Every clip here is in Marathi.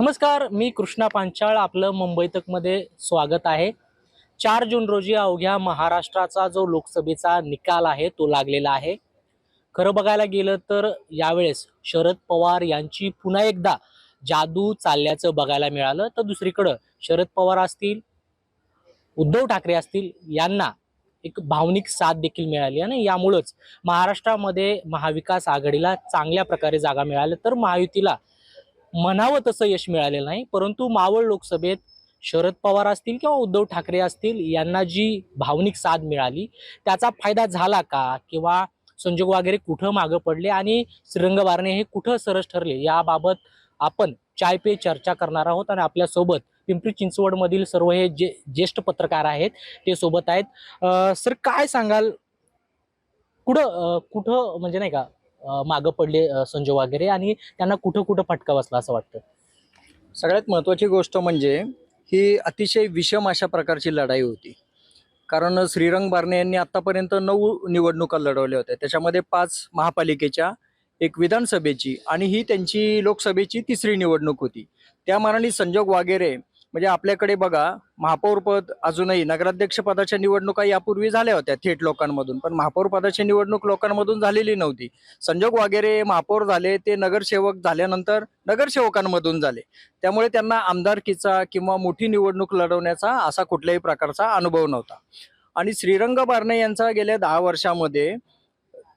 नमस्कार मी कृष्णा पांचाळ आपलं मुंबई तकमध्ये स्वागत आहे. चार जून रोजी अवघ्या महाराष्ट्राचा जो लोकसभेचा निकाल आहे तो लागलेला आहे. खरं बघायला गेलं तर यावेळेस शरद पवार यांची पुन्हा एकदा जादू चालल्याचं बघायला मिळालं. तर दुसरीकडं शरद पवार असतील उद्धव ठाकरे असतील यांना एक भावनिक साथ देखील मिळाली आणि यामुळंच महाराष्ट्रामध्ये महाविकास आघाडीला चांगल्या प्रकारे जागा मिळाल्या. तर महायुतीला म्हणावं तसं यश मिळालेलं नाही. परंतु मावळ लोकसभेत शरद पवार असतील किंवा उद्धव ठाकरे असतील यांना जी भावनिक साथ मिळाली त्याचा फायदा झाला का? किंवा संजोग वगैरे कुठं मागं पडले आणि श्रीरंग बारणे हे कुठं सरस ठरले? याबाबत आपण चाय पे चर्चा करणार आहोत आणि आपल्यासोबत पिंपरी चिंचवडमधील सर्व हे जे ज्येष्ठ पत्रकार आहेत ते सोबत आहेत. सर काय सांगाल? कुठं कुठं म्हणजे नाही का मागं पडले संजय वगैरे आणि त्यांना कुठं कुठं फटका बसला असं वाटतं? सगळ्यात महत्त्वाची गोष्ट म्हणजे ही अतिशय विषम अशा प्रकारची लढाई होती. कारण श्रीरंग बारणे यांनी आतापर्यंत नऊ निवडणुका लढवल्या होत्या. त्याच्यामध्ये पाच महापालिकेच्या एक विधानसभेची आणि ही त्यांची लोकसभेची तिसरी निवडणूक होती. त्या मानाने संजोग वागेरे म्हणजे आपल्याकडे बघा महापौरपद अजूनही नगराध्यक्ष पदाच्या निवडणुका यापूर्वी झाल्या होत्या थेट लोकांमधून पण महापौर पदाची निवडणूक लोकांमधून झालेली नव्हती. संजोग वगैरे महापौर झाले ते नगरसेवक झाल्यानंतर नगरसेवकांमधून झाले. त्यामुळे त्यांना आमदारकीचा किंवा मोठी निवडणूक लढवण्याचा असा कुठल्याही प्रकारचा अनुभव नव्हता. आणि श्रीरंग बारणे यांचा गेल्या दहा वर्षामध्ये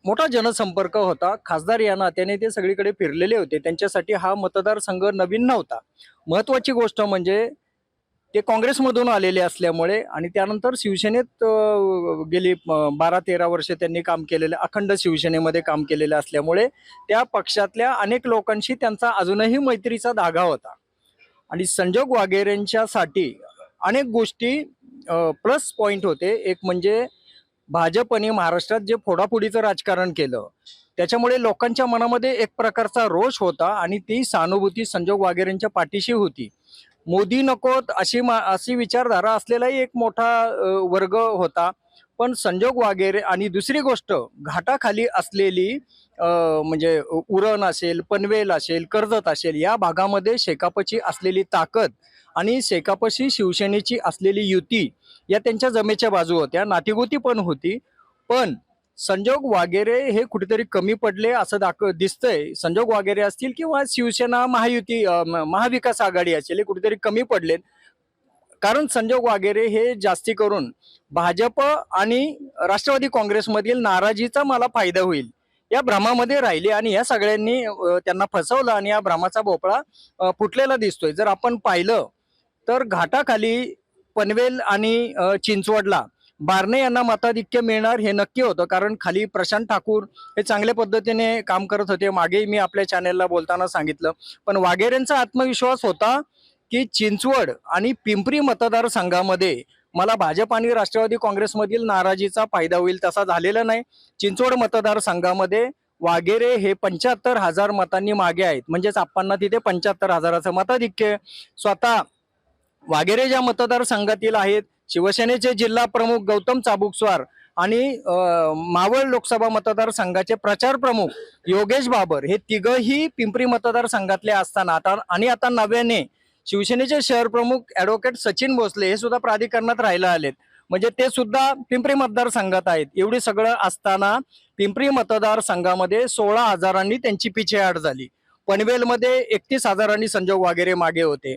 मोठा जनसंपर्क होता. खासदार या नात्याने ते सगळीकडे फिरलेले होते. त्यांच्यासाठी हा मतदारसंघ नवीन नव्हता. महत्वाची गोष्ट म्हणजे ते काँग्रेसमधून आलेले असल्यामुळे आणि त्यानंतर शिवसेनेत गेली बारा तेरा वर्ष त्यांनी काम केलेलं अखंड शिवसेनेमध्ये काम केलेलं असल्यामुळे त्या पक्षातल्या अनेक लोकांशी त्यांचा अजूनही मैत्रीचा धागा होता. आणि संजोग वागेरेंच्यासाठी अनेक गोष्टी प्लस पॉईंट होते. एक म्हणजे भाजपने महाराष्ट्रात जे फोडाफोडीचं राजकारण केलं त्याच्यामुळे लोकांच्या मनामध्ये एक प्रकारचा रोष होता आणि ती सहानुभूती संजोग वागेरेंच्या पाठीशी होती. मोदी नकोत अशी मा अशी विचारधारा असलेलाही एक मोठा वर्ग होता. पण संजोग वागेरे आणि दुसरी गोष्ट घाटाखाली असलेली म्हणजे उरण असेल पनवेल असेल कर्जत असेल या भागामध्ये शेकापची असलेली ताकद आणि शेकापशी शिवसेनेची असलेली युती या त्यांच्या जमेच्या बाजू होत्या. नातीगुती पण होती. पण संजोग वागेरे हे कुठेतरी कमी पडले असं दाख दिसतंय. संजोग वागेरे असतील किंवा शिवसेना महायुती महाविकास आघाडी असेल हे कुठेतरी कमी पडलेत. कारण संजोग वागेरे हे जास्ती करून भाजप आणि राष्ट्रवादी काँग्रेसमधील नाराजीचा मला फायदा होईल. या भ्रमामध्ये राहिले आणि या सगळ्यांनी त्यांना फसवलं आणि या भ्रमाचा भोपळा फुटलेला दिसतोय. जर आपण पाहिलं तर घाटाखाली पनवेल आणि चिंचवडला बारणे यांना मताधिक्य मिळणार हे नक्की होतं कारण खाली प्रशांत ठाकूर हे चांगल्या पद्धतीने काम करत होते. मागे मी आपल्या चॅनेलला बोलताना सांगितलं. पण वाघेरेंचा आत्मविश्वास होता की चिंचवड आणि पिंपरी मतदारसंघामध्ये मला भाजप आणि राष्ट्रवादी काँग्रेसमधील नाराजीचा फायदा होईल तसा झालेला नाही. चिंचवड मतदारसंघामध्ये वाघेरे हे पंच्याहत्तर हजार मतांनी मागे आहेत. म्हणजेच आप्पांना तिथे पंच्याहत्तर हजाराचं मताधिक्य स्वतः वाघेरे ज्या मतदारसंघातील आहेत शिवसेनेचे जिल्हा प्रमुख गौतम चाबुकस्वार आणि मावळ लोकसभा मतदारसंघाचे प्रचार प्रमुख योगेश बाबर हे तिघही पिंपरी मतदारसंघातले असताना आता आणि आता नव्याने शिवसेनेचे शहर प्रमुख ॲडव्होकेट सचिन भोसले हे सुद्धा प्राधिकरणात राहायला आलेत. म्हणजे ते सुद्धा पिंपरी मतदारसंघात आहेत. एवढी सगळं असताना पिंपरी मतदारसंघामध्ये सोळा हजारांनी त्यांची पिछेहाट झाली. पनवेलमध्ये एकतीस हजारांनी संजोग वगैरे मागे होते.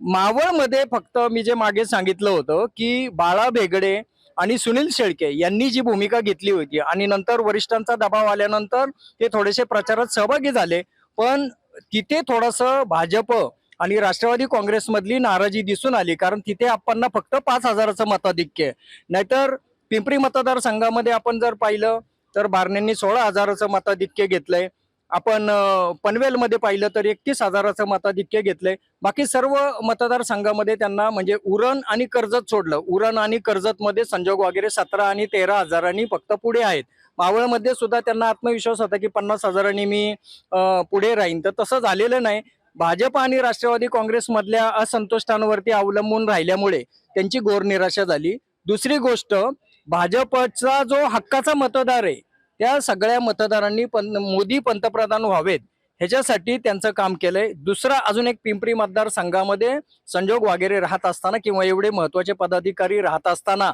मावळमध्ये फक्त मी जे मागे सांगितलं होतं की बाळा भेगडे आणि सुनील शेळके यांनी जी भूमिका घेतली होती आणि नंतर वरिष्ठांचा दबाव आल्यानंतर ते थोडेसे प्रचारात सहभागी झाले. पण तिथे थोडस भाजप आणि राष्ट्रवादी काँग्रेसमधली नाराजी दिसून आली कारण तिथे आपण फक्त पाच हजाराचं मताधिक्य आहे. नाहीतर पिंपरी मतदारसंघामध्ये आपण जर पाहिलं तर बारण्यांनी सोळा हजाराचं मताधिक्य घेतलंय. आपण पनवेलमध्ये पाहिलं तर एकतीस हजाराचं मताधिक्य घेतलंय. बाकी सर्व मतदारसंघामध्ये त्यांना म्हणजे उरण आणि कर्जत सोडलं. उरण आणि कर्जत मध्ये संजोग वगैरे सतरा आणि तेरा हजारांनी फक्त पुढे आहेत. मावळमध्ये सुद्धा त्यांना आत्मविश्वास होता की पन्नास हजारांनी मी पुढे राहीन. तर तसं झालेलं नाही. भाजप आणि राष्ट्रवादी काँग्रेसमधल्या असंतोषांवरती अवलंबून राहिल्यामुळे त्यांची घोर निराशा झाली. दुसरी गोष्ट भाजपचा जो हक्काचा मतदार आहे त्या सगळ्या मतदारांनी पं मोदी पंतप्रधान व्हावेत ह्याच्यासाठी त्यांचं काम केलंय. दुसरा अजून एक पिंपरी मतदारसंघामध्ये संजोग वागेरे राहत असताना किंवा एवढे महत्त्वाचे पदाधिकारी राहत असताना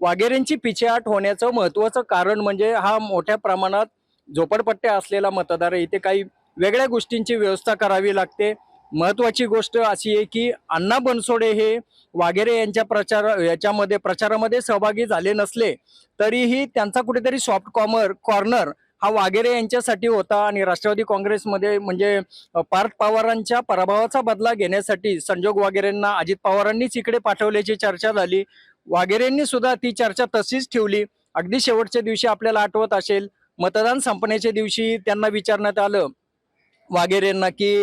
वागेरेंची पिछेहाट होण्याचं महत्वाचं कारण म्हणजे हा मोठ्या प्रमाणात झोपडपट्ट्या असलेला मतदार आहे. इथे काही वेगळ्या गोष्टींची व्यवस्था करावी लागते. महत्वाची गोष्ट अशी आहे की अण्णा बनसोडे हे वागेरे यांच्या प्रचार याच्यामध्ये प्रचारामध्ये सहभागी झाले नसले तरीही त्यांचा कुठेतरी सॉफ्ट कॉमर कॉर्नर हा वागेरे यांच्यासाठी होता आणि राष्ट्रवादी काँग्रेसमध्ये म्हणजे पार्थ पवारांच्या पराभवाचा बदला घेण्यासाठी संजोग वागेरेंना अजित पवारांनीच इकडे पाठवल्याची चर्चा झाली. वागेरेंनी सुद्धा ती चर्चा तशीच ठेवली. अगदी शेवटच्या दिवशी आपल्याला आठवत असेल मतदान संपण्याच्या दिवशी त्यांना विचारण्यात आलं वागेरेंना की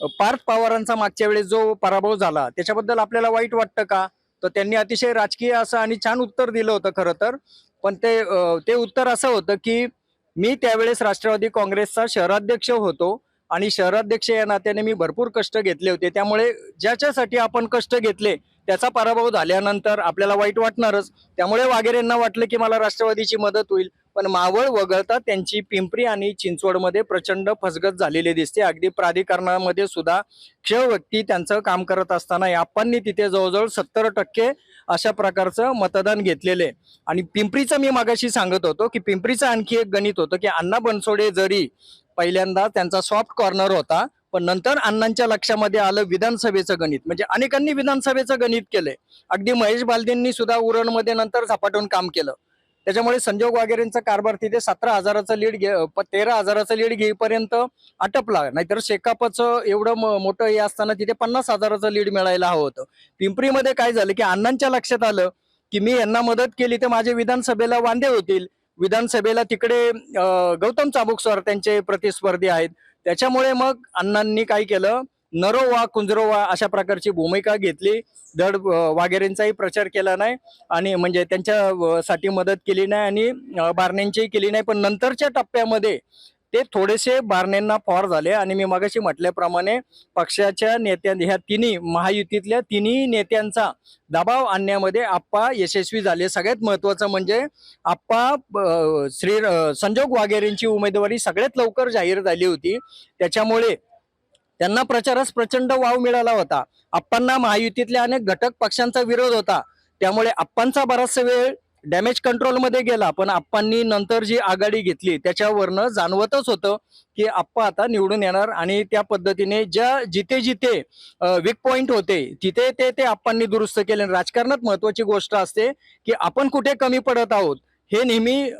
पार्थ पवारांचा मागच्या वेळेस जो पराभव झाला त्याच्याबद्दल आपल्याला वाईट वाटतं का? तर त्यांनी अतिशय राजकीय असं आणि छान उत्तर दिलं होतं खरं तर. पण ते ते उत्तर असं होतं की मी त्यावेळेस राष्ट्रवादी काँग्रेसचा शहराध्यक्ष होतो आणि शहराध्यक्ष या नात्याने मी भरपूर कष्ट घेतले होते. त्यामुळे ज्याच्यासाठी आपण कष्ट घेतले त्याचा पराभव झाल्यानंतर आपल्याला वाईट वाटणारच. त्यामुळे वाघेरेंना वाटलं की मला राष्ट्रवादीची मदत होईल. पण मावळ वगळता त्यांची पिंपरी आणि चिंचवडमध्ये प्रचंड फसगत झालेली दिसते. अगदी प्राधिकरणामध्ये सुद्धा क्ष व्यक्ती त्यांचं काम करत असताना आप्पांनी तिथे जवळजवळ सत्तर टक्के अशा प्रकारचं मतदान घेतलेलं आहे. आणि पिंपरीचं मी मागाशी सांगत होतो की पिंपरीचं आणखी एक गणित होतं की अण्णा बनसोडे जरी पहिल्यांदा त्यांचा सॉफ्ट कॉर्नर होता पण नंतर अण्णांच्या लक्षामध्ये आलं विधानसभेचं गणित. म्हणजे अनेकांनी विधानसभेचं गणित केलंय. अगदी महेश बालदेंनी सुद्धा उरणमध्ये नंतर झपाटून काम केलं. त्याच्यामुळे संजोग वागेरेंचा कारभार तिथे सतरा हजाराचं लीड घे प- तेरा हजाराचं लीड घेईपर्यंत आटपला. नाहीतर शेकापचं एवढं मोठं हे असताना तिथे पन्नास हजाराचं लीड मिळायला हवं होतं. पिंपरीमध्ये काय झालं की अण्णांच्या लक्षात आलं की मी यांना मदत केली तर माझे विधानसभेला वांदे होतील. विधानसभेला तिकडे गौतम चाबुकस्वार त्यांचे प्रतिस्पर्धी आहेत. त्याच्यामुळे मग अण्णांनी काय केलं? नरो वा कुंजरो वा अशा प्रकारची भूमिका घेतली. धड वागेरेंचाही प्रचार केला नाही आणि म्हणजे त्यांच्या साठी मदत केली नाही आणि बारण्यांचीही केली नाही. पण नंतरच्या टप्प्यामध्ये ते थोडेसे बारण्यांना फॉर झाले आणि मी मगाशी म्हटल्याप्रमाणे पक्षाच्या नेत्या ह्या तिन्ही महायुतीतल्या तिन्ही नेत्यांचा दबाव आणण्यामध्ये आप्पा यशस्वी झाले. सगळ्यात महत्वाचं म्हणजे आप्पा श्री संजोग वाघेरेंची उमेदवारी सगळ्यात लवकर जाहीर झाली होती. त्याच्यामुळे त्यांना प्रचारास प्रचंड वाव मिळाला होता. आप्पांना महायुतीतल्या अनेक घटक पक्षांचा विरोध होता. त्यामुळे आप्पांचा बराचसा वेळ डॅमेज कंट्रोलमध्ये गेला पण आप्पांनी नंतर जी आघाडी घेतली त्याच्यावरनं जाणवतच होतं की आप्पा आता निवडून येणार आणि त्या पद्धतीने ज्या जिथे जिथे वीक पॉइंट होते तिथे ते ते आप्पांनी दुरुस्त केले. राजकारणात महत्वाची गोष्ट असते की आपण कुठे कमी पडत आहोत हे नेहमी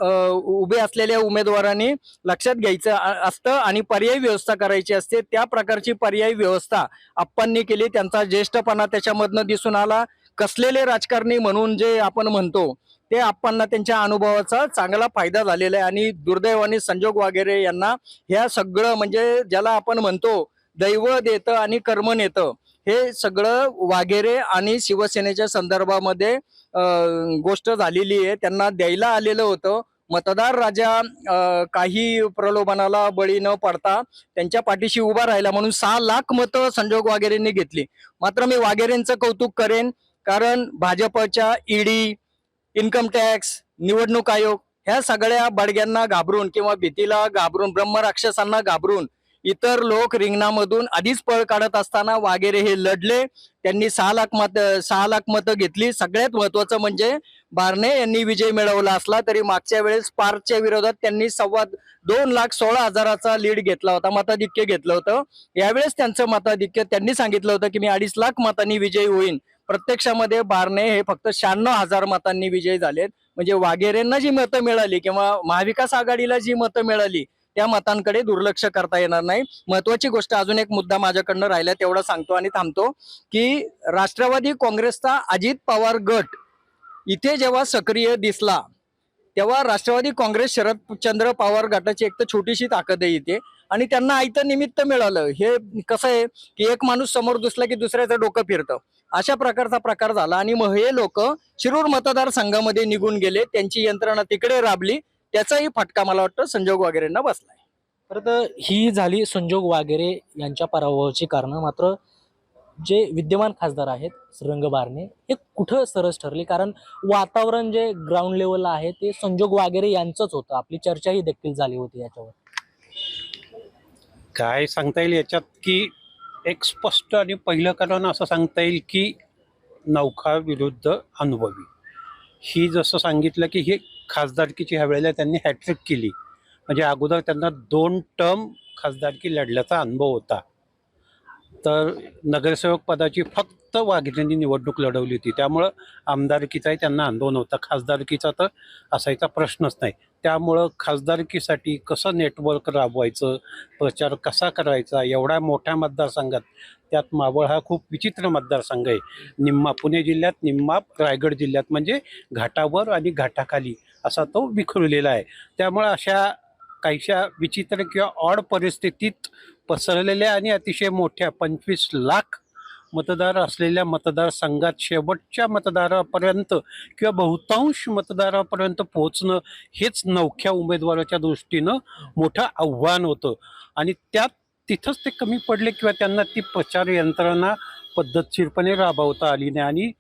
उभे असलेल्या उमेदवारांनी लक्षात घ्यायचं असतं आणि पर्यायी व्यवस्था करायची असते. त्या प्रकारची पर्यायी व्यवस्था आप्पांनी केली. त्यांचा ज्येष्ठपणा त्याच्यामधनं दिसून आला. कसलेले राजकारणी म्हणून जे आपण म्हणतो ते आप्पांना त्यांच्या अनुभवाचा चांगला फायदा झालेला आहे. आणि दुर्दैवाने संजोग वगैरे यांना ह्या सगळं म्हणजे ज्याला आपण म्हणतो दैव देतं आणि कर्म नेतं हे सगळं वागेरे आणि शिवसेनेच्या संदर्भामध्ये गोष्ट झालेली आहे. त्यांना द्यायला आलेलं होतं. मतदार राजा काही प्रलोभनाला बळी न पडता त्यांच्या पाठीशी उभा राहिला म्हणून सहा लाख मतं संजोग वागेरेंनी घेतली. मात्र मी वागेरेंचं कौतुक करेन. कारण भाजपच्या ईडी इन्कम टॅक्स निवडणूक आयोग ह्या सगळ्या बडग्यांना घाबरून किंवा भीतीला घाबरून ब्रह्मराक्षसांना घाबरून इतर लोक रिंगणामधून आधीच पळ काढत असताना वागेरे हे लढले. त्यांनी सहा लाख मत सहा लाख मतं घेतली. सगळ्यात महत्वाचं म्हणजे बारणे यांनी विजय मिळवला असला तरी मागच्या वेळेस पार्कच्या विरोधात त्यांनी सव्वा दोन लाख सोळा हजाराचा लीड घेतला होता मताधिक्य घेतलं होतं. यावेळेस त्यांचं मताधिक्य त्यांनी सांगितलं होतं की मी अडीच लाख मतांनी विजयी होईन. प्रत्यक्षामध्ये बारणे हे फक्त शहाण्णव हजार मतांनी विजयी झालेत. म्हणजे वाघेरेंना जी मतं मिळाली किंवा महाविकास आघाडीला जी मतं मिळाली त्या मतांकडे दुर्लक्ष करता येणार नाही. महत्वाची गोष्ट अजून एक मुद्दा माझ्याकडनं राहिला तेवढा सांगतो आणि थांबतो की राष्ट्रवादी काँग्रेसचा अजित पवार गट इथे जेव्हा सक्रिय दिसला तेव्हा राष्ट्रवादी काँग्रेस शरदचंद्र पवार गटाची एक तर छोटीशी ताकद आहे इथे आणि त्यांना आयतं निमित्त मिळालं. हे कसं आहे की एक माणूस समोर दिसला की दुसऱ्याचं डोकं फिरतं. अशा प्रकारचा प्रकार झाला आणि मग हे लोक शिरूर मतदारसंघामध्ये निघून गेले. त्यांची यंत्रणा तिकडे राबली. त्याचाही फटका मला वाटतं संजोग वगैरेंना बसलाय. खरं तर ही झाली संजोग वागेरे यांच्या पराभवाची कारणं. मात्र जे विद्यमान खासदार आहेत श्रीरंग बारणे हे कुठं सरस ठरले? कारण वातावरण जे ग्राउंड लेवलला आहे ते संजोग वागेरे यांचंच होतं. आपली चर्चाही देखील झाली होती याच्यावर. काय सांगता येईल याच्यात की एक स्पष्ट आणि पहिलं कारण असं सांगता येईल की नौखा विरुद्ध अनुभवी. ही जसं सांगितलं की ही खासदारकीची ह्या वेळेला त्यांनी हॅट्रिक केली. म्हणजे अगोदर त्यांना दोन टर्म खासदारकी लढल्याचा अनुभव होता. तर नगरसेवक पदाची फक्त फक्त वाघिणींनी निवडणूक लढवली होती. त्यामुळं आमदारकीचाही त्यांना अनुभव नव्हता खासदारकीचा तर असायचा प्रश्नच नाही. त्यामुळं खासदारकीसाठी कसं नेटवर्क राबवायचं? प्रचार कसा करायचा? एवढ्या मोठ्या मतदारसंघात त्यात मावळ हा खूप विचित्र मतदारसंघ आहे. निम्मा पुणे जिल्ह्यात निम्मा रायगड जिल्ह्यात म्हणजे घाटावर आणि घाटाखाली असा तो विखुरलेला आहे. त्यामुळं अशा काहीशा विचित्र किंवा ऑड परिस्थितीत पसरलेल्या आणि अतिशय मोठ्या पंचवीस लाख मतदार असलेल्या मतदारसंघात शेवटच्या मतदारापर्यंत किंवा बहुतांश मतदारापर्यंत पोहोचणं हेच नवख्या उमेदवाराच्या दृष्टीनं मोठं आव्हान होतं. आणि त्यात तिथंच ते कमी पडले किंवा त्यांना ती प्रचार यंत्रणा पद्धतशीरपणे राबवता आली नाही. आणि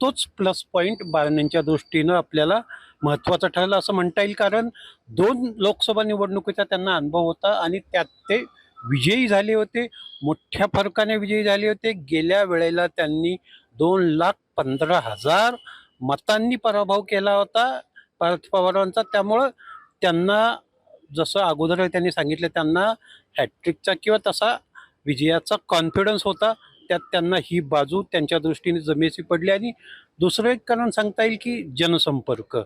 तोच प्लस पॉईंट बाळण्यांच्या दृष्टीनं आपल्याला महत्त्वाचं ठरलं असं म्हणता येईल. कारण दोन लोकसभा निवडणुकीचा त्यांना अनुभव होता आणि त्यात ते विजयी झाले होते. मोठ्या फरकाने विजयी झाले होते. गेल्या वेळेला त्यांनी दोन लाख पंधरा हजार मतांनी पराभव केला होता. पार्थ पवारांचा. त्यामुळं त्यांना जसं अगोदर त्यांनी सांगितलं त्यांना हॅट्रिकचा किंवा तसा विजयाचा कॉन्फिडन्स होता. त्यात त्यांना ही बाजू त्यांच्या दृष्टीने जमेसी पडली. आणि दुसरं एक कारण सांगता येईल की जनसंपर्क.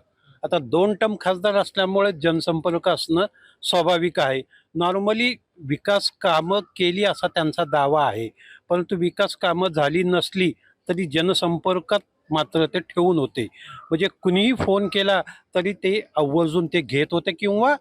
आता दोन टर्म खासदार असल्यामुळे जनसंपर्क असणं स्वाभाविक आहे. नॉर्मली विकास कामं केली असा त्यांचा दावा आहे. परंतु विकास कामं झाली नसली तरी जनसंपर्कात मात्र ते ठेवून होते. म्हणजे कुणीही फोन केला तरी ते आवर्जून ते घेत होते किंवा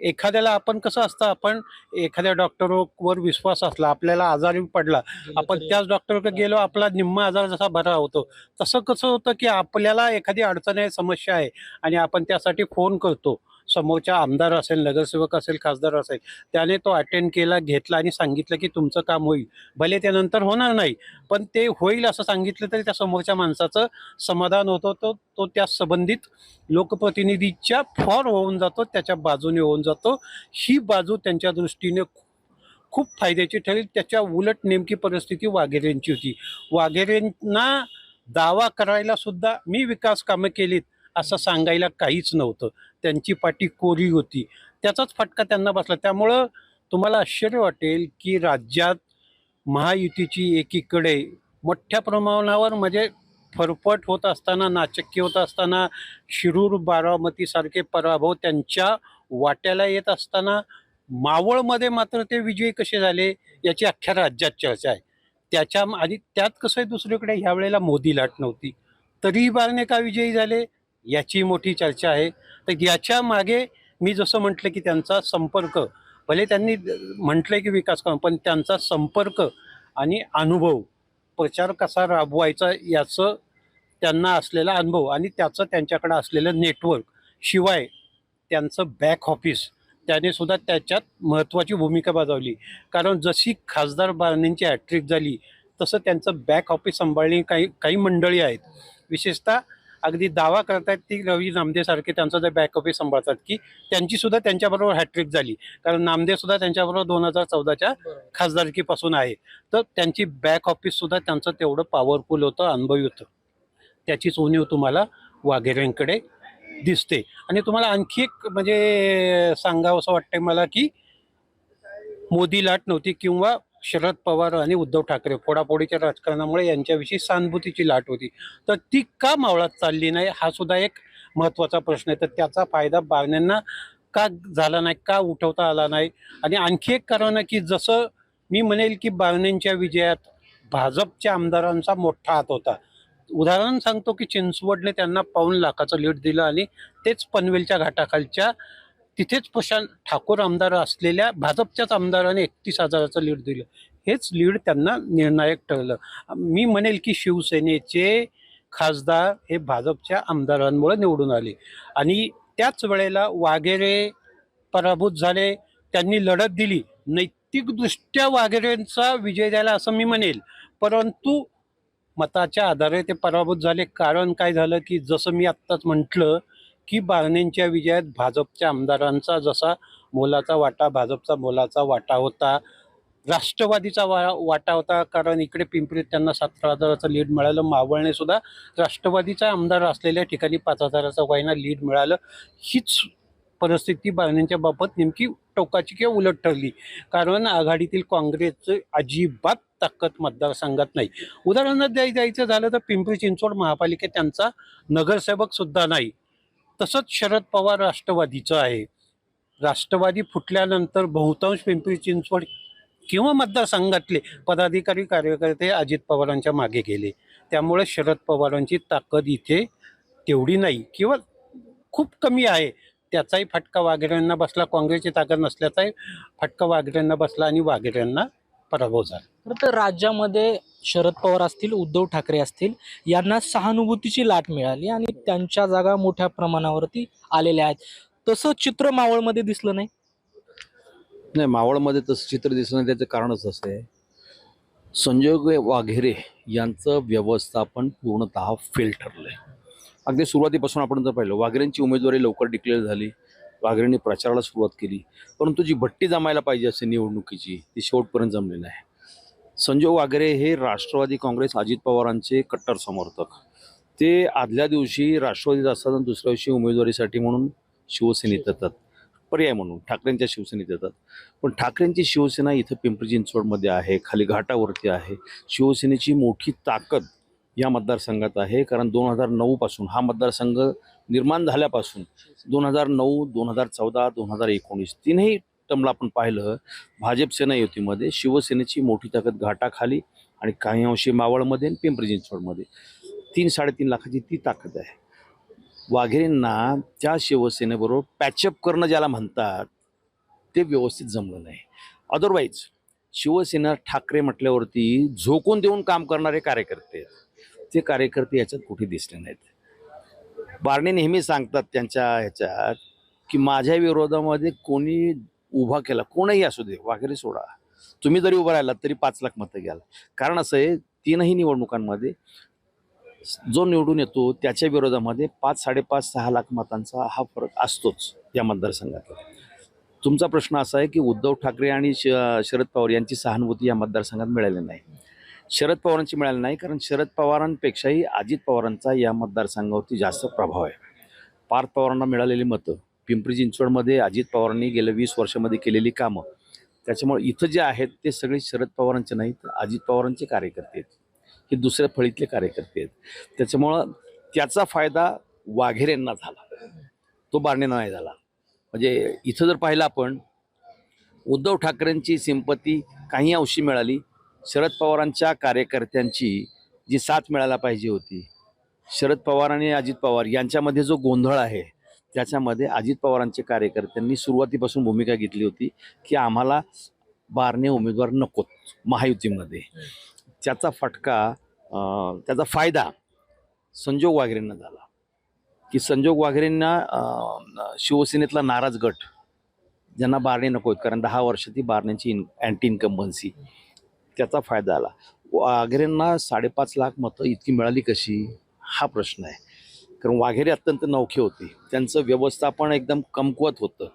एखाद्याला आपण कसं असतं आपण एखाद्या डॉक्टरवर विश्वास असला आपल्याला आजारी पडला आपण त्याच डॉक्टरकडे गेलो आपला निम्मा आजार जसा बरा होतो तसं कसं होतं की आपल्याला एखादी अडचण आहे समस्या आहे आणि आपण त्यासाठी फोन करतो. समोरच्या आमदार असेल नगरसेवक असेल खासदार असेल त्याने तो अटेंड केला घेतला आणि सांगितलं की तुमचं काम होईल. भले त्यानंतर होणार नाही पण ते होईल असं सांगितलं तरी त्या समोरच्या माणसाचं समाधान होतं. तो तो त्या संबंधित लोकप्रतिनिधीच्या फॉर होऊन जातो त्याच्या बाजूने होऊन जातो. ही बाजू त्यांच्या दृष्टीने खूप फायद्याची ठरेल. त्याच्या उलट नेमकी परिस्थिती वाघेरेंची होती. वाघेरेंना दावा करायला सुद्धा मी विकास कामं केलीत. असं सांगायला काहीच नव्हतं. त्यांची पाठी कोरी होती. त्याचाच फटका त्यांना बसला. त्यामुळं तुम्हाला आश्चर्य वाटेल की राज्यात महायुतीची एकीकडे मोठ्या प्रमाणावर म्हणजे फरफट होत असताना नाचक्की होत असताना शिरूर बारामतीसारखे पराभव त्यांच्या वाट्याला येत असताना मावळमध्ये मात्र ते विजयी कसे झाले याची अख्ख्या राज्यात चर्चा आहे. त्याच्या आणि त्यात कसं आहे दुसरीकडे? ह्या वेळेला मोदी लाट नव्हती. तरीही बारणे का विजयी झाले? याची मोठी चर्चा आहे. तर याच्या मागे मी जसं म्हटलं की त्यांचा संपर्क भले त्यांनी म्हटलंय की विकास काम पण त्यांचा संपर्क आणि अनुभव प्रचार कसा राबवायचा याचं त्यांना असलेला अनुभव आणि त्याचं त्यांच्याकडे असलेलं नेटवर्क शिवाय त्यांचं बॅक ऑफिस त्याने सुद्धा त्याच्यात महत्त्वाची भूमिका बजावली. कारण जशी खासदार बारणींची ॲट्रिक झाली तसं त्यांचं बॅक ऑफिस सांभाळणी काही काही मंडळी आहेत. विशेषतः अगदी दावा करतायत ती रवी नामदेसारखे त्यांचं जे बॅक ऑफिस सांभाळतात की त्यांची सुद्धा त्यांच्याबरोबर हॅट्रिक झाली. कारण नामदेव सुद्धा त्यांच्याबरोबर दोन हजार चौदाच्या खासदारकीपासून आहे. तर त्यांची बॅक ऑफिस सुद्धा त्यांचं तेवढं पॉवरफुल होतं अनुभवी होतं. त्याचीच उणीव तुम्हाला वाघेरेंकडे दिसते. आणि तुम्हाला आणखी एक म्हणजे सांगावं असं वाटतंय मला की मोदी लाट नव्हती किंवा शरद पवार आणि उद्धव ठाकरे फोडाफोडीच्या राजकारणामुळे यांच्याविषयी सहानुभूतीची लाट होती. तर ती का मावळात चालली नाही हा सुद्धा एक महत्त्वाचा प्रश्न आहे. तर त्याचा फायदा बारण्यांना का झाला नाही का उठवता आला नाही? आणि आणखी एक कारण आहे की जसं मी म्हणेल की बारण्यांच्या विजयात भाजपच्या आमदारांचा मोठा हात होता. उदाहरण सांगतो की चिंचवडने त्यांना पाऊन लाखाचं लीड दिलं आणि तेच पनवेलच्या घाटाखालच्या तिथेच प्रशांत ठाकूर आमदार असलेल्या भाजपच्याच आमदाराने एकतीस हजाराचं लीड दिलं. हेच लीड त्यांना निर्णायक ठरलं. मी म्हणेल की शिवसेनेचे खासदार हे भाजपच्या आमदारांमुळे निवडून आले. आणि त्याच वेळेला वाघेरे पराभूत झाले त्यांनी लढत दिली. नैतिकदृष्ट्या वाघेरेंचा विजय झाला असं मी म्हणेल. परंतु मताच्या आधारे ते पराभूत झाले. कारण काय झालं की जसं मी आत्ताच म्हटलं की बारणेंच्या विजयात भाजपच्या आमदारांचा जसा मोलाचा वाटा भाजपचा मोलाचा वाटा होता राष्ट्रवादीचा वा वाटा होता कारण इकडे पिंपरीत त्यांना सतरा हजाराचं लीड मिळालं मावळणे सुद्धा राष्ट्रवादीचा आमदार असलेल्या ठिकाणी पाच हजाराचा वाहिना लीड मिळालं. हीच परिस्थिती बाळगण्याच्या बाबत नेमकी टोकाची किंवा उलट ठरली. कारण आघाडीतील काँग्रेसचं अजिबात ताकद मतदारसंघात नाही. उदाहरणार्थ द्याय द्यायचं झालं तर पिंपरी चिंचवड महापालिकेत त्यांचा नगरसेवक सुद्धा नाही. तसंच शरद पवार राष्ट्रवादीचं आहे. राष्ट्रवादी फुटल्यानंतर बहुतांश पिंपरी चिंचवड किंवा मतदारसंघातले पदाधिकारी कार्यकर्ते अजित पवारांच्या मागे गेले. त्यामुळे शरद पवारांची ताकद इथे तेवढी नाही किंवा खूप कमी आहे. त्याचाही फटका वाघेऱ्यांना बसला काँग्रेसची ताकद नसल्याचाही फटका वाघेऱ्यांना बसला आणि वाघेऱ्यांना पराभव झाला. खरं तर राज्यामध्ये शरद पवार असतील उद्धव ठाकरे असतील यांना सहानुभूतीची लाट मिळाली आणि त्यांच्या जागा मोठ्या प्रमाणावरती आलेल्या आहेत. तसं चित्र मावळमध्ये दिसलं नाही? नाही मावळमध्ये तसं चित्र दिसलं नाही त्याचं कारणच असं आहे. संजय वाघेरे यांचं व्यवस्थापन पूर्णतः फेल ठरलं आहे. अगदी सुरुवातीपासून आपण जर पाहिलं वाघेरेंची उमेदवारी लवकर डिक्लेअर झाली. वाघेरेंनी प्रचाराला सुरुवात केली. परंतु जी भट्टी जमायला पाहिजे असे निवडणुकीची ती शेवटपर्यंत जमली नाही संजय वागरे हे राष्ट्रवादी काँग्रेस अजित पवारांचे कट्टर समर्थक. ते आदल्या दिवशी राष्ट्रवादीत असताना दुसऱ्या दिवशी उमेदवारीसाठी म्हणून शिवसेनेत येतात. पर्याय म्हणून ठाकरेंच्या शिवसेनेत येतात. पण ठाकरेंची शिवसेना इथं पिंपरी चिंचवडमध्ये आहे खाली घाटावरती आहे. शिवसेनेची मोठी ताकद या मतदारसंघात आहे. कारण दोन हजार नऊपासून हा मतदारसंघ निर्माण झाल्यापासून दोन हजार नऊ दोन हजार चौदा दोन हजार एकोणीस तीनही टमला आपण पाहिलं. भाजप सेना युतीमध्ये शिवसेनेची मोठी ताकद घाटाखाली आणि काही अंशी मावळमध्ये आणि पिंपरी चिंचवडमध्ये. तीन साडेतीन लाखाची ती ताकद आहे. वाघेरेंना त्या शिवसेनेबरोबर पॅचअप करणं ज्याला म्हणतात ते व्यवस्थित जमलं नाही. अदरवाईज शिवसेना ठाकरे म्हटल्यावरती झोकून देऊन काम करणारे कार्यकर्ते आहेत. ते कार्यकर्ते याच्यात कुठे दिसले नाहीत. बारणे नेहमी सांगतात त्यांच्या ह्याच्यात की माझ्या विरोधामध्ये कोणी उभा केला कोणही असू दे वाघेरे सोडा. तुम्ही जरी उभा राहिलात तरी पाच लाख मतं घ्याल. कारण असं आहे तीनही निवडणुकांमध्ये जो निवडून येतो त्याच्या विरोधामध्ये पाच साडेपाच सहा लाख मतांचा हा फरक असतोच या मतदारसंघात तुमचा प्रश्न असा आहे की उद्धव ठाकरे आणि श शरद पवार यांची सहानुभूती या मतदारसंघात मिळाली नाही. शरद पवारांची मिळाली नाही कारण शरद पवारांपेक्षाही अजित पवारांचा या मतदारसंघावरती जास्त प्रभाव आहे. पार्थ पवारांना मिळालेली मतं पिंपरी चिंचवडमध्ये अजित पवारांनी गेल्या वीस वर्षामध्ये केलेली कामं त्याच्यामुळे इथं जे आहेत ते सगळे शरद पवारांचे नाही तर अजित पवारांचे कार्यकर्ते आहेत. हे दुसऱ्या फळीतले कार्यकर्ते आहेत. त्याच्यामुळं त्याचा फायदा वाघेरेंना झाला. तो बारणेंना नाही झाला. म्हणजे इथं जर पाहिलं आपण उद्धव ठाकरेंची सिंपती काही अंशी मिळाली शरद पवारांच्या कार्यकर्त्यांची जी साथ मिळायला पाहिजे होती. शरद पवार आणि अजित पवार यांच्यामध्ये जो गोंधळ आहे त्याच्यामध्ये अजित पवारांचे कार्यकर्त्यांनी सुरुवातीपासून भूमिका घेतली होती की आम्हाला बारणे उमेदवार नकोत महायुतीमध्ये. त्याचा फटका त्याचा फायदा संजोग वाघरेंना झाला. की संजोग वाघरेंना शिवसेनेतला नाराज गट ज्यांना बारणे नको आहेत कारण दहा वर्ष ती बारण्यांची इन अँटी इन्कम्बन्सी त्याचा फायदा आला वाघेरेंना साडेपाच लाख मतं इतकी मिळाली कशी? हा प्रश्न आहे. कारण वाघेरे अत्यंत नौखे होते. त्यांचं व्यवस्थापन एकदम कमकुवत होतं.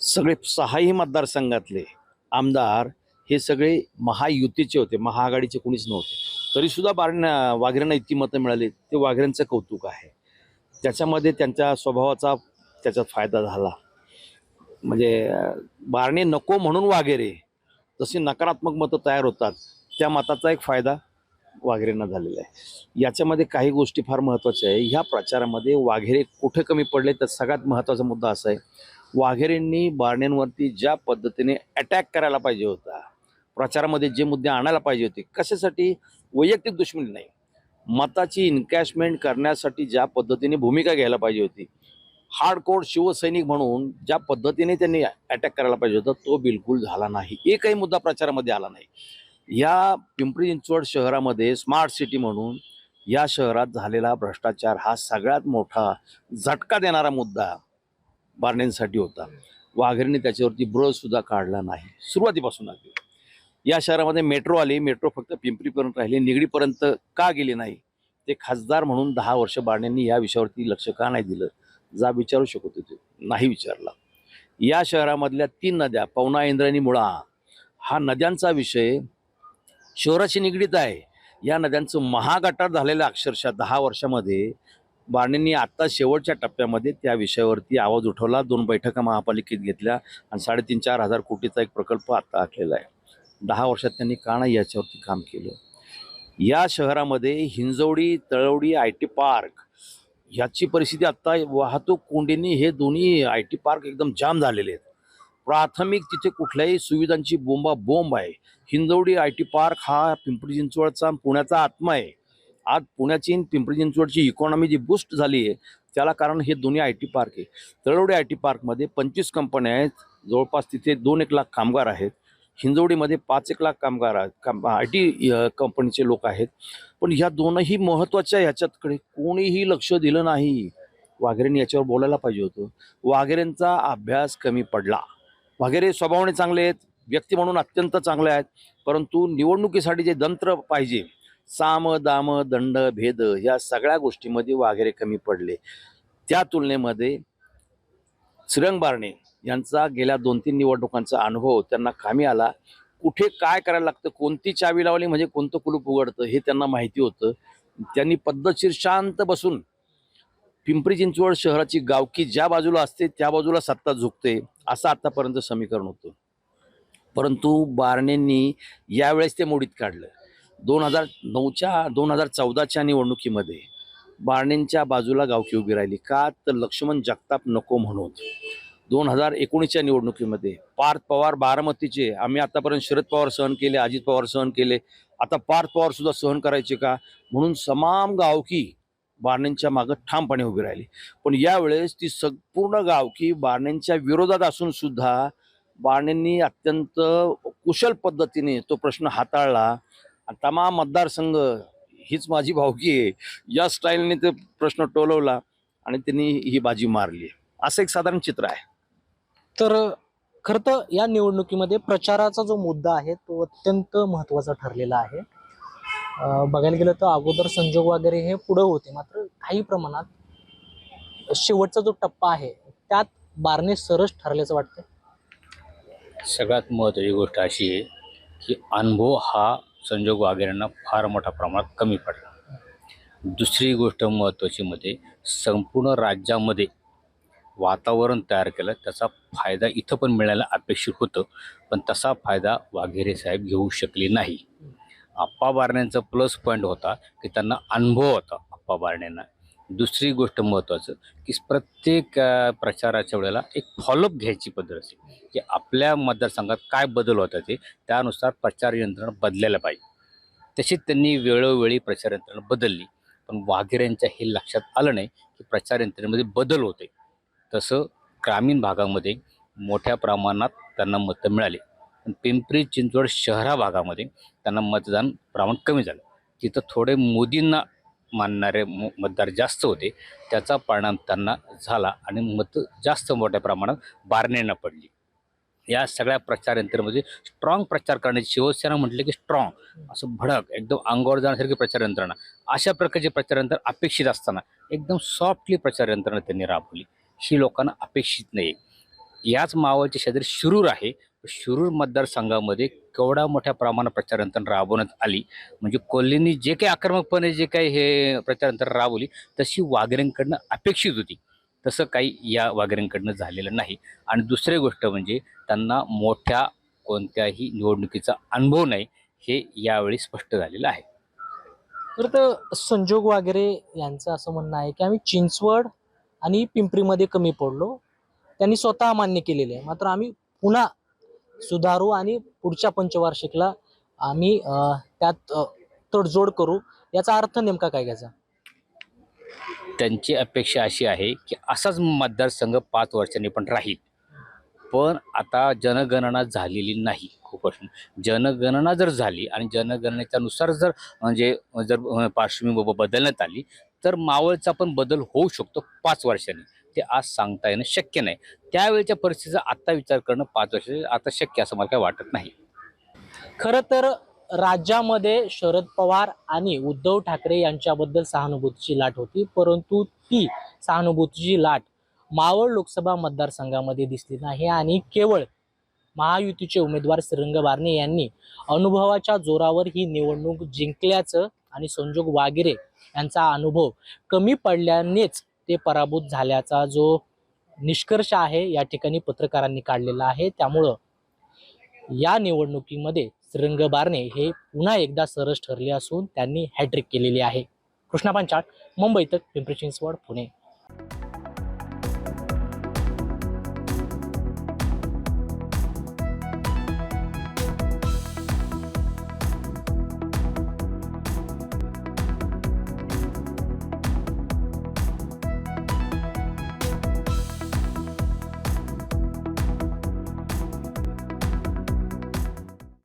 सगळे सहाही मतदारसंघातले आमदार हे सगळे महायुतीचे होते. महाआघाडीचे कोणीच नव्हते. तरीसुद्धा बारण्या वाघेऱ्यांना इतकी मतं मिळाली. ते वाघेऱ्यांचं कौतुक आहे. त्याच्यामध्ये त्यांच्या स्वभावाचा त्याच्यात फायदा झाला. म्हणजे बारणे नको म्हणून वाघेरे तशी नकारात्मक मतं तयार होतात. त्या मताचा एक फायदा वाघेरेंना झालेला आहे. याच्यामध्ये काही गोष्टी फार महत्त्वाच्या आहे. ह्या प्रचारामध्ये वाघेरे कुठे कमी पडले तर सगळ्यात महत्त्वाचा मुद्दा असा आहे. वाघेरेंनी बारण्यांवरती ज्या पद्धतीने अटॅक करायला पाहिजे होता प्रचारामध्ये जे मुद्दे आणायला पाहिजे होते कशासाठी? वैयक्तिक दुश्मनी नाही. मताची इन्कॅशमेंट करण्यासाठी ज्या पद्धतीने भूमिका घ्यायला पाहिजे होती हार्डकोर शिवसैनिक म्हणून ज्या पद्धतीने त्यांनी अटॅक करायला पाहिजे होता तो बिलकुल झाला नाही. एकही मुद्दा प्रचारामध्ये आला नाही. या पिंपरी चिंचवड शहरामध्ये स्मार्ट सिटी म्हणून या शहरात झालेला भ्रष्टाचार हा सगळ्यात मोठा झटका देणारा मुद्दा बारणेंसाठी होता. वाघेरेंनी त्याच्यावरती ब्रजसुद्धा काढला नाही. सुरुवातीपासून आली या शहरामध्ये मेट्रो आली. मेट्रो फक्त पिंपरीपर्यंत राहिली. निगडीपर्यंत का गेली नाही? ते खासदार म्हणून दहा वर्ष बारणेंनी या विषयावरती लक्ष का नाही दिलं? जा विचारू शकत होते नाही विचारला. या शहरामधल्या तीन नद्या पवना इंद्रायणी मुळा हा नद्यांचा विषय शहराशी निगडीत आहे. या नद्यांचं महागटार झालेलं अक्षरशः दहा वर्षामध्ये बाणेंनी आत्ता शेवटच्या टप्प्यामध्ये त्या विषयावरती आवाज उठवला. दोन बैठका महापालिकेत घेतल्या आणि साडेतीन चार हजार कोटीचा एक प्रकल्प आत्ता आखलेला आहे. दहा वर्षात त्यांनी का नाही याच्यावरती काम केलं? या शहरामध्ये Hinjawadi Talawade I T park ह्याची परिस्थिती आत्ता वाहतूक कोंडीने हे दोन्ही आय टी पार्क एकदम जाम झालेले आहेत. प्राथमिक तिथे कुठल्याही सुविधांची बोंबा बोंब आहे. हिंदवडी आय टी पार्क हा पिंपरी चिंचवडचा पुण्याचा आत्मा आहे. आज पुण्याची पिंपरी चिंचवडची इकॉनॉमी जी बूस्ट झाली आहे त्याला कारण हे दोन्ही आय टी पार्क आहे. तळवडे आय टी पार्कमध्ये पंचवीस कंपन्या आहेत. जवळपास तिथे दोन एक लाख कामगार आहेत. हिंजवडीमध्ये पाच एक लाख कामगार आहेत. काम आय टी कंपनीचे लोक आहेत. पण ह्या दोनही महत्त्वाच्या ह्याच्यातकडे कोणीही लक्ष दिलं नाही. वाघेरेंनी याच्यावर बोलायला पाहिजे होतं. वाघेरेंचा अभ्यास कमी पडला. वाघेरे स्वभावाने चांगले आहेत. व्यक्ती म्हणून अत्यंत चांगले आहेत. परंतु निवडणुकीसाठी जे तंत्र पाहिजे साम दाम दंड भेद ह्या सगळ्या गोष्टीमध्ये वाघेरे कमी पडले. त्या तुलनेमध्ये श्रीरंग बारणे यांचा गेल्या दोन तीन निवडणुकांचा अनुभव त्यांना कामी आला. कुठे काय करायला लागतं कोणती चावी लावली म्हणजे कोणतं कुलूप उघडतं हे त्यांना माहिती होतं. त्यांनी पद्धतशीर शांत बसून पिंपरी चिंचवड शहराची गावकी ज्या बाजूला असते त्या बाजूला सत्ता झुकते असं आतापर्यंत समीकरण होतं. परंतु बारणेंनी यावेळेस ते मोडीत काढलं. दोन हजार नऊच्या दोन हजार चौदाच्या निवडणुकीमध्ये बारणेंच्या बाजूला गावकी उभी राहिली. का? तर लक्ष्मण जगताप नको म्हणून. दोन हजार एकोणीसच्या निवडणुकीमध्ये पार्थ पवार बारामतीचे. आम्ही आतापर्यंत शरद पवार सहन केले अजित पवार सहन केले. आता पार्थ पवार सुद्धा सहन करायचे का? म्हणून समाम गावकी बारणेंच्या मागं ठामपणे उभी राहिली. पण यावेळेस ती संपूर्ण गावकी बारणेंच्या विरोधात असून सुद्धा बारणेंनी अत्यंत कुशल पद्धतीने तो प्रश्न हाताळला. आणि तमाम मतदारसंघ हीच माझी भावकी आहे या स्टाईलने ते प्रश्न टोलवला आणि त्यांनी ही बाजी मारली. असं एक साधारण चित्र आहे. तर खरं तर या निवडणुकीमध्ये प्रचाराचा जो मुद्दा आहे तो अत्यंत महत्त्वाचा ठरलेला आहे. बघायला गेलं तर अगोदर संजोग वगैरे हे पुढं होते मात्र काही प्रमाणात शेवटचा जो टप्पा आहे त्यात बारणे सरस ठरल्याचं वाटतं सगळ्यात महत्त्वाची गोष्ट अशी आहे की अनुभव हा संजोग वगैरेंना फार मोठ्या प्रमाणात कमी पडला. दुसरी गोष्ट महत्त्वाची मध्ये संपूर्ण राज्यामध्ये वातावरण तयार केलं त्याचा फायदा इथं पण मिळायला अपेक्षित होतं पण तसा फायदा वाघेरे साहेब घेऊ शकले नाही. आप्पा बारण्यांचा प्लस पॉईंट होता की त्यांना अनुभव होता आप्पा बारण्यांना. दुसरी गोष्ट महत्त्वाचं की प्रत्येक प्रचाराच्या वेळेला एक फॉलोअप घ्यायची पद्धत असते की आपल्या मतदारसंघात काय बदल होता ते त्यानुसार प्रचार यंत्रणा बदलायला पाहिजे. तशी त्यांनी वेळोवेळी प्रचार यंत्रणा बदलली पण वाघेऱ्यांच्या हे लक्षात आलं नाही की प्रचार यंत्रणेमध्ये बदल होते तसं ग्रामीण भागामध्ये मोठ्या प्रमाणात त्यांना मतं मिळाली. पण पिंपरी चिंचवड शहरा भागामध्ये त्यांना मतदान प्रमाण कमी झालं. तिथं थोडे मोदींना मानणारे म- मतदार जास्त होते. त्याचा परिणाम त्यांना झाला आणि मतं जास्त मोठ्या प्रमाणात बारणेंना पडली. या सगळ्या प्रचार यंत्रणेमध्ये स्ट्रॉंग प्रचार करण्याची शिवसेना म्हटले की स्ट्रॉंग असं भडक एकदम अंगावर जाण्यासारखी प्रचार यंत्रणा अशा प्रकारची प्रचार यंत्रणा अपेक्षित असताना एकदम सॉफ्टली प्रचार यंत्रणा त्यांनी राबवली. ही लोकांना अपेक्षित नाही. याच मावळचे शेजारी शिरूर आहे. शिरूर मतदारसंघामध्ये केवढा मोठ्या प्रमाणात प्रचार राबवण्यात आली. म्हणजे कोल्हेंनी जे काही आक्रमकपणे जे काही हे प्रचार राबवली तशी वाघेरेंकडनं अपेक्षित होती. तसं काही या वाघेरेंकडनं झालेलं नाही. आणि दुसरी गोष्ट म्हणजे त्यांना मोठ्या कोणत्याही निवडणुकीचा अनुभव नाही हे यावेळी स्पष्ट झालेलं आहे. तर संजोग वगैरे यांचं असं म्हणणं आहे की आम्ही चिंचवड आणि पिंपरीमध्ये कमी पडलो. त्यांनी स्वतः मान्य केलेले. आहे मात्र आम्ही पुन्हा सुधारू आणि पुढच्या पंचवार्षिकला आम्ही त्यात तडजोड करू. याचा अर्थ नेमका काय घ्यायचा? त्यांची अपेक्षा अशी आहे की असाच मतदारसंघ पाच वर्षांनी पण राहील. पण आता जनगणना झालेली नाही खूप वर्ष जनगणना जर झाली आणि जनगणनेच्या नुसार जर म्हणजे जर पार्श्वभूमी बदलण्यात आली तर मावळचा पण बदल होऊ शकतो पाच वर्षांनी. ते आज सांगता येणं शक्य नाही. त्यावेळच्या परिस्थितीचा आत्ता विचार करणं पाच वर्ष आता शक्य असं मला काय वाटत नाही. खरं तर राज्यामध्ये शरद पवार आणि उद्धव ठाकरे यांच्याबद्दल सहानुभूतीची लाट होती परंतु ती सहानुभूतीची लाट मावळ लोकसभा मतदारसंघामध्ये दिसली नाही आणि केवळ महायुतीचे उमेदवार श्रीरंग बारणे यांनी अनुभवाच्या जोरावर ही निवडणूक जिंकल्याचं आणि संजोग वागिरे यांचा अनुभव कमी पडल्यानेच ते पराभूत झाल्याचा जो निष्कर्ष आहे या ठिकाणी पत्रकारांनी काढलेला आहे. त्यामुळं या निवडणुकीमध्ये श्रीरंग बारणे हे पुन्हा एकदा सरस ठरले असून त्यांनी हॅट्रिक केलेली आहे. कृष्णा पांचाळ मुंबईत पिंपरी चिंचवड पुणे.